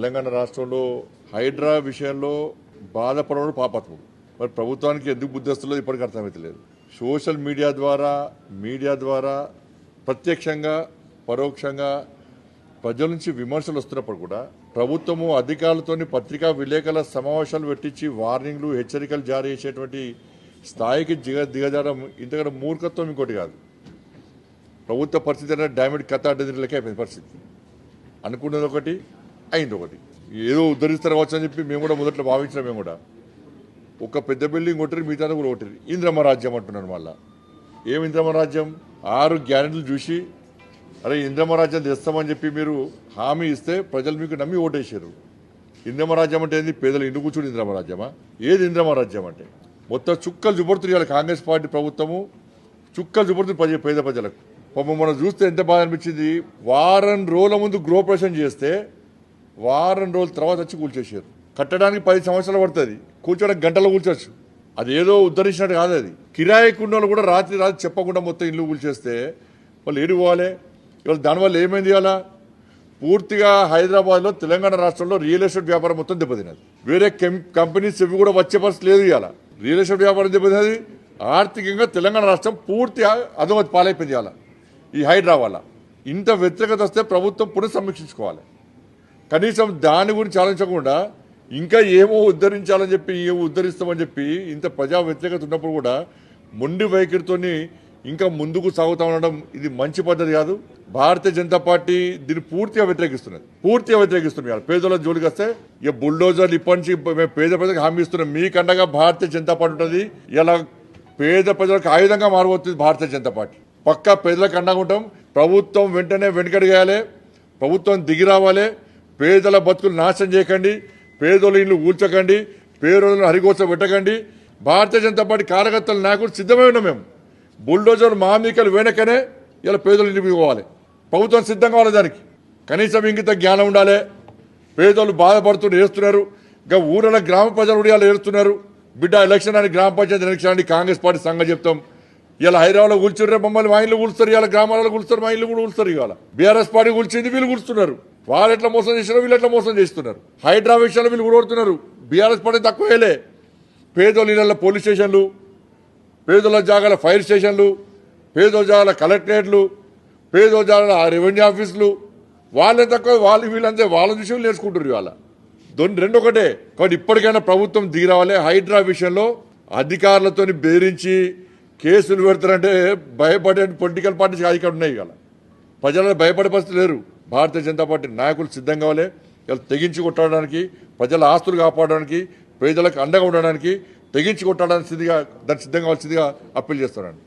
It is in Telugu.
తెలంగాణ రాష్ట్రంలో హైడ్రా విషయంలో బాధపడడం పాపత్వం. మరి ప్రభుత్వానికి ఎందుకు బుద్ధిస్తుందో ఇప్పటికీ అర్థమవుతలేదు సోషల్ మీడియా ద్వారా మీడియా ద్వారా ప్రత్యక్షంగా పరోక్షంగా ప్రజల నుంచి విమర్శలు వస్తున్నప్పుడు కూడా ప్రభుత్వము అధికారులతోని పత్రికా విలేకరుల సమావేశాలు పెట్టించి వార్నింగ్లు హెచ్చరికలు జారీ చేసేటువంటి స్థాయికి దిగ దిగజారం ఇంతకంటే మూర్ఖత్వం ఇంకోటి కాదు. ప్రభుత్వ పరిస్థితి అనేది డైమండ్ కథ అడ్డదిరిలకే అయిపోయింది పరిస్థితి. అనుకున్నది ఒకటి అయింది ఒకటి. ఏదో ఉద్ధరిస్తారు కావచ్చు అని చెప్పి మేము కూడా మొదట్లో భావించినాం మేము కూడా. ఒక పెద్ద బిల్డింగ్ కొట్టిరు మిగతా కూడా కొట్టిరు ఇంద్రమ రాజ్యం అంటున్నాను మళ్ళా. ఏం ఇంద్రమ రాజ్యం? ఆరు గ్యారెంటీలు చూసి అరే ఇంద్రమ రాజ్యం తెస్తామని చెప్పి మీరు హామీ ఇస్తే ప్రజలు మీకు నమ్మి ఓటేసారు ఇంద్రమ రాజ్యం అంటే ఏంది? పేదలు ఇండు కూర్చుని ఇంద్రమ రాజ్యమా? ఏది ఇంద్రమ రాజ్యం అంటే? మొత్తం చుక్కలు చూపడుతుంది కాంగ్రెస్ పార్టీ ప్రభుత్వము. చుక్కలు చూపడుతుంది ప్రజ పేద ప్రజలకు. పాపం మనం చూస్తే ఎంత బాగా అనిపించింది? వారం రోజుల ముందు గృహప్రవేశం చేస్తే వారం రోజుల తర్వాత వచ్చి కూల్చేసారు కట్టడానికి పది సంవత్సరాలు పడుతుంది. కూర్చోడానికి గంటలో కూర్చోచ్చు అది ఏదో ఉద్ధరించినట్టు కాదు అది. కిరాయి కూడా రాత్రి రాత్రి చెప్పకుండా మొత్తం ఇల్లు కూల్చేస్తే వాళ్ళు ఏడు పోవాలి. ఇవాళ దానివల్ల ఏమైంది ఇవాళ? పూర్తిగా హైదరాబాద్లో తెలంగాణ రాష్ట్రంలో రియల్ ఎస్టేట్ వ్యాపారం మొత్తం దెబ్బతినది వేరే కెం- కంపెనీస్ ఇవి కూడా వచ్చే పరిస్థితి లేదు ఇవాళ. రియల్ ఎస్టేట్ వ్యాపారం దెబ్బతినది ఆర్థికంగా తెలంగాణ రాష్ట్రం పూర్తిగా అధోగతి పాలైపోయింది ఇవాళ. ఈ హైడ్రా వల్ల. ఇంత వ్యతిరేకత వస్తే ప్రభుత్వం పునఃసమీక్షించుకోవాలి. కనీసం దాని గురించి ఆలోచించకుండా ఇంకా ఏమో ఉద్ధరించాలని చెప్పి ఏమో ఉద్ధరిస్తామని చెప్పి ఇంత ప్రజా వ్యతిరేకత ఉన్నప్పుడు కూడా మొండి వైఖరితోని ఇంకా ముందుకు సాగుతా ఉండడం ఇది మంచి పద్ధతి కాదు. భారతీయ జనతా పార్టీ దీన్ని పూర్తిగా వ్యతిరేకిస్తున్నది. పూర్తిగా వ్యతిరేకిస్తున్నారు ఇవాళ. పేదల జోలికి వస్తే ఇక బుల్డోజర్లు ఇప్పటి నుంచి మేము పేద ప్రజలకు హామీ ఇస్తున్నాం. మీకండగా భారతీయ జనతా పార్టీ ఉంటుంది. ఇలా పేద ప్రజలకు ఆయుధంగా మారబోతుంది భారతీయ జనతా పార్టీ. పక్కా పేదలకు అండగా ఉంటాం. ప్రభుత్వం వెంటనే వెనుకడిగేయాలి ప్రభుత్వం దిగి రావాలి. పేదల బతుకులు నాశనం చేయకండి పేదోళ్ళ ఇల్లు కూల్చకండి పేదోళ్ళను హరిగోచ పెట్టకండి. భారతీయ జనతా పార్టీ కార్యకర్తలు నాయకులు సిద్ధమై ఉన్నాం మేము. బుల్డోజర్ మామికలు వెనకనే ఇలా పేదోళ్ళు ఇంటికి పోవాలి. ప్రభుత్వం సిద్ధంగా కావాలి దానికి. కనీసం ఇంకిత జ్ఞానం ఉండాలి. పేదోళ్ళు బాధపడుతూ ఏస్తున్నారు ఇంకా ఊరల గ్రామ ప్రజలు కూడా ఇలా ఏడుస్తున్నారు. బిడ్డ ఎలక్షన్ అని గ్రామ పంచాయతీ ఎలక్షన్ అని కాంగ్రెస్ పార్టీ సంఘం చెప్తాం. ఇలా హైదరాబాద్లో కూర్చుంటే మమ్మల్ని మా ఇల్లు కూలుస్తారు ఇలా గ్రామాలలో కూలుస్తారు మా ఇల్లు కూడా కూలుస్తారు ఇవాళ. బీఆర్ఎస్ పార్టీ కూల్చింది వీళ్ళు కూలుస్తున్నారు వాళ్ళు ఎట్లా మోసం చేసినారు వీళ్ళు ఎట్లా మోసం చేస్తున్నారు. హైడ్రా విషయాలు వీళ్ళు కూడుతున్నారు బీఆర్ఎస్ పార్టీ తక్కువేలే. పేదోళ్ళ ఇళ్ళ పోలీస్ స్టేషన్లు పేదోళ్ళ జాగాల ఫైర్ స్టేషన్లు పేదోళ్ళ జాగాల కలెక్టరేట్లు పేదోళ్ళ జాగాల రెవెన్యూ ఆఫీసులు. వాళ్ళే తక్కువ వాళ్ళు వీళ్ళంతే వాళ్ళ విషయం నేర్చుకుంటారు ఇవాళ. దొన్ని రెండు ఒకటే కాబట్టి ఇప్పటికైనా ప్రభుత్వం దిగిరావాలి. హైడ్రా విషయంలో అధికారులతో బెదిరించి కేసులు పెడతారంటే భయపడే పొలిటికల్ పార్టీస్ అధికారులు ఉన్నాయి ఇవాళ. ప్రజలను భయపడే పరిస్థితి లేరు భారతీయ జనతా పార్టీ నాయకులు సిద్ధంగా కావాలి ఇలా తెగించి కొట్టడానికి ప్రజల ఆస్తులు కాపాడడానికి పేదలకు అండగా ఉండడానికి తెగించి కొట్టడానికి సిద్ధిగా దానికి సిద్ధంగా కావాల్సిందిగా అప్పీల్ చేస్తున్నాను.